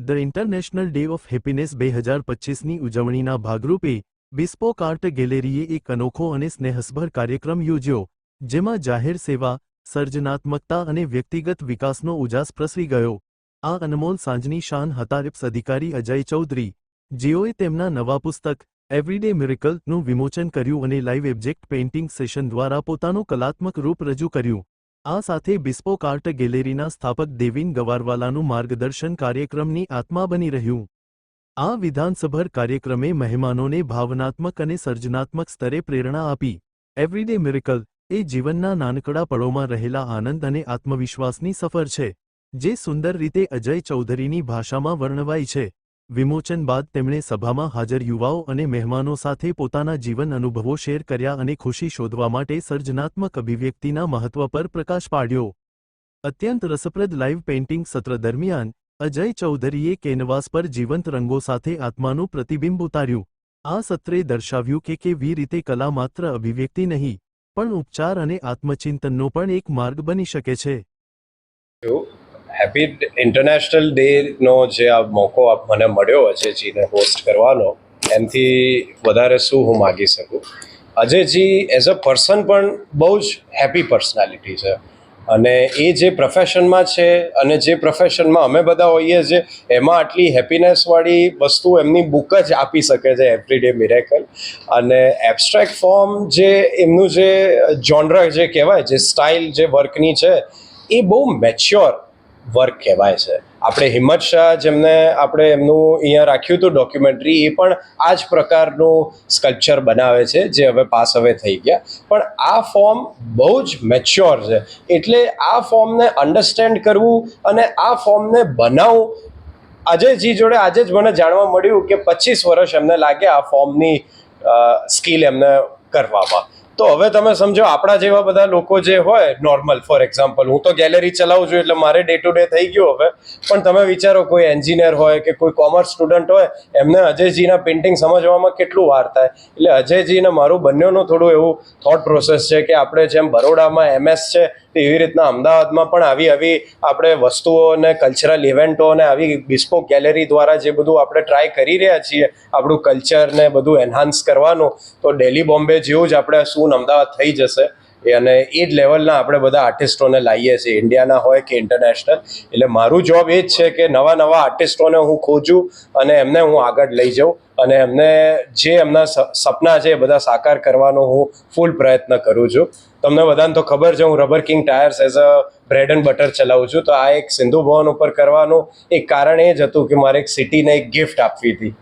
The international day of happiness બે હજાર પચીસની ઉજવણીના ભાગરૂપે બિસ્પોક આર્ટ ગેલેરીએ એક અનોખો અને સ્નેહસભર કાર્યક્રમ યોજ્યો, જેમાં જાહેર સેવા, સર્જનાત્મકતા અને વ્યક્તિગત વિકાસનો ઉજાસ પ્રસરી ગયો. આ અનમોલ સાંજની શાન હતા અધિકારી અજય ચૌધરી, જેઓએ તેમના નવા પુસ્તક, એવરીડે મિરેકલનું વિમોચન કર્યું અને લાઇવ એબ્જેક્ટ પેઇન્ટિંગ સેશન દ્વારા પોતાનું કલાત્મક રૂપ રજૂ કર્યું. આ સાથે બિસ્પોક આર્ટ ગેલેરીના સ્થાપક દેવિન ગવારવાલાનું માર્ગદર્શન કાર્યક્રમની આત્મા બની રહ્યું. આ વિધાનસભર કાર્યક્રમે મહેમાનોને ભાવનાત્મક અને સર્જનાત્મક સ્તરે પ્રેરણા આપી. એવરીડે મિરેકલ એ જીવનના નાનકડા પળોમાં રહેલા આનંદ અને આત્મવિશ્વાસની સફર છે, જે સુંદર રીતે અજય ચૌધરીની ભાષામાં વર્ણવાઈ છે. વિમોચન બાદ તેમણે સભામાં હાજર યુવાઓ અને મહેમાનો સાથે પોતાના જીવન અનુભવો શેર કર્યા અને ખુશી શોધવા માટે સર્જનાત્મક અભિવ્યક્તિના મહત્વ પર પ્રકાશ પાડ્યો. અત્યંત રસપ્રદ લાઇવ પેઇન્ટિંગ સત્ર દરમિયાન, અજય ચૌધરીએ કેનવાસ પર જીવંત રંગો સાથે આત્માનું પ્રતિબિંબ ઉતાર્યું. આ સત્રે દર્શાવ્યું કે કેવી રીતે કલા માત્ર અભિવ્યક્તિ નહીં, પણ ઉપચાર અને આત્મચિંતનનો પણ એક માર્ગ બની શકે છે. હેપી ઇન્ટરનેશનલ ડેનો જે આ મોકો મને મળ્યો અજયજીને હોસ્ટ કરવાનો, એમથી વધારે શું હું માગી શકું? અજયજી એઝ અ પર્સન પણ બહુ જ હેપી પર્સનાલિટી છે. અને એ જે પ્રોફેશનમાં છે અને જે પ્રોફેશનમાં અમે બધા હોઈએ છીએ એમાં આટલી હેપીનેસવાળી વસ્તુ એમની બુક જ આપી શકે છે એવરીડે મિરેકલ અને એબસ્ટ્રેક્ટ ફોર્મ જે એમનું જે જોનર જે કહેવાય, જે સ્ટાઇલ જે વર્કની છે, એ બહુ મેચ્યોર વર્ક કહેવાય છે. આપણે હિંમત શાહ જેમને આપણે એમનું અહીંયા રાખ્યું હતું ડોક્યુમેન્ટરી એ પણ આ જ પ્રકારનું સ્કલ્પચર બનાવે છે, જે હવે પાસ હવે થઈ ગયા. પણ આ ફોર્મ બહુ જ મેચ્યોર છે. એટલે આ ફોર્મને અન્ડરસ્ટેન્ડ કરવું અને આ ફોર્મને બનાવવું અજયજી જોડે આજે જ મને જાણવા મળ્યું કે પચીસ વર્ષ એમને લાગે આ ફોર્મની સ્કિલ એમને કરવામાં. તો હવે તમે સમજો, આપણા જેવા બધા લોકો જે હોય નોર્મલ ફોર એક્ઝામ્પલ હું તો ગેલેરી ચલાવું છું એટલે મારે ડે ટુ ડે થઈ ગયું હવે. પણ તમે વિચારો, કોઈ એન્જિનિયર હોય કે કોઈ કોમર્સ સ્ટુડન્ટ હોય, એમને અજયજીના પેઇન્ટિંગ સમજવામાં કેટલું વાર થાય. એટલે અજયજીને મારું બંનેનું થોડું એવું થોટ પ્રોસેસ છે કે આપણે જેમ બરોડામાં એમએસ છે એવી રીતના અમદાવાદમાં પણ આવી આવી આપણે વસ્તુઓ અને કલ્ચરલ ઇવેન્ટો અને આવી બિસ્પોક ગેલેરી દ્વારા જે બધું આપણે ટ્રાય કરી રહ્યા છીએ, આપણું કલ્ચર ને બધું એન્હાન્સ કરવાનું, તો ડેલી બોમ્બે જેવું જ આપણે શું અમદાવાદ થઈ જશે. એ અને એ જ લેવલના આપણે બધા આર્ટિસ્ટોને લાવીએ છીએ. ઇન્ડિયાના હોય કે ઇન્ટરનેશનલ એટલે મારું જોબ એ જ છે કે નવા નવા આર્ટિસ્ટોને હું ખોજું અને એમને હું આગળ લઈ જાઉં અને એમને જે એમના સપના છે એ બધા સાકાર કરવાનો હું ફૂલ પ્રયત્ન કરું છું. તમને બધાને તો ખબર છે હું rubber king tyres as a bread and butter ચલાવું છું. તો આ એક સિંધુ ભવન ઉપર કરવાનું એક કારણ એ જ હતું કે મારે એક સિટીને એક ગિફ્ટ આપવી હતી.